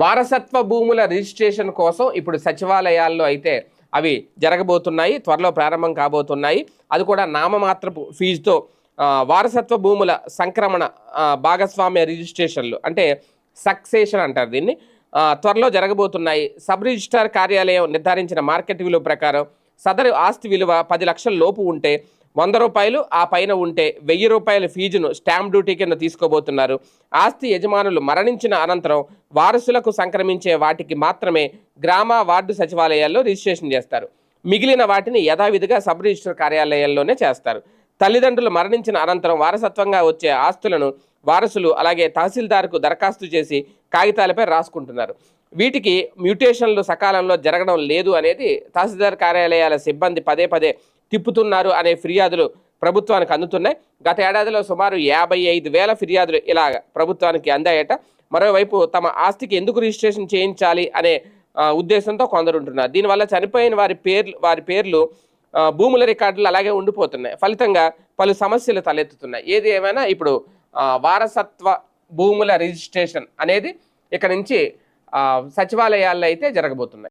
వారసత్వ భూముల రిజిస్ట్రేషన్ కోసం ఇప్పుడు సచివాలయాల్లో అయితే అవి జరగబోతున్నాయి త్వరలో ప్రారంభం కాబోతున్నాయి. అది కూడా నామమాత్రపు ఫీజుతో వారసత్వ భూముల సంక్రమణ భాగస్వామ్య రిజిస్ట్రేషన్లు అంటే సక్సేషన్ అంటారు దీన్ని. త్వరలో జరగబోతున్నాయి. సబ్ రిజిస్ట్రార్ కార్యాలయం నిర్ధారించిన మార్కెట్ విలువ ప్రకారం సదరు ఆస్తి విలువ పది లక్షల లోపు ఉంటే వంద రూపాయలు ఆ పైన ఉంటే వెయ్యి రూపాయల ఫీజును స్టాంప్ డ్యూటీ కింద తీసుకోబోతున్నారు. ఆస్తి యజమానులు మరణించిన అనంతరం వారసులకు సంక్రమించే వాటికి మాత్రమే గ్రామ వార్డు సచివాలయాల్లో రిజిస్ట్రేషన్ చేస్తారు. మిగిలిన వాటిని యథావిధిగా సబ్ రిజిస్టర్ కార్యాలయాల్లోనే చేస్తారు. తల్లిదండ్రులు మరణించిన అనంతరం వారసత్వంగా వచ్చే ఆస్తులను వారసులు అలాగే తహసీల్దార్కు దరఖాస్తు చేసి కాగితాలపై రాసుకుంటున్నారు. వీటికి మ్యూటేషన్లు సకాలంలో జరగడం లేదు అనేది తహసీల్దార్ కార్యాలయాల సిబ్బంది పదే పదే తిప్పుతున్నారు అనే ఫిర్యాదులు ప్రభుత్వానికి అందుతున్నాయి. గత ఏడాదిలో సుమారు యాభై ఐదు వేల ఫిర్యాదులు ఇలా ప్రభుత్వానికి అందాయట. మరోవైపు తమ ఆస్తికి ఎందుకు రిజిస్ట్రేషన్ చేయించాలి అనే ఉద్దేశంతో కొందరు ఉంటున్నారు దీనివల్ల చనిపోయిన వారి పేర్లు వారి పేర్లు భూముల రికార్డులు అలాగే ఉండిపోతున్నాయి. ఫలితంగా పలు సమస్యలు తలెత్తుతున్నాయి. ఏది ఏమైనా ఇప్పుడు వారసత్వ భూముల రిజిస్ట్రేషన్ అనేది ఇక నుంచి సచివాలయాల్లో అయితే జరగబోతున్నాయి.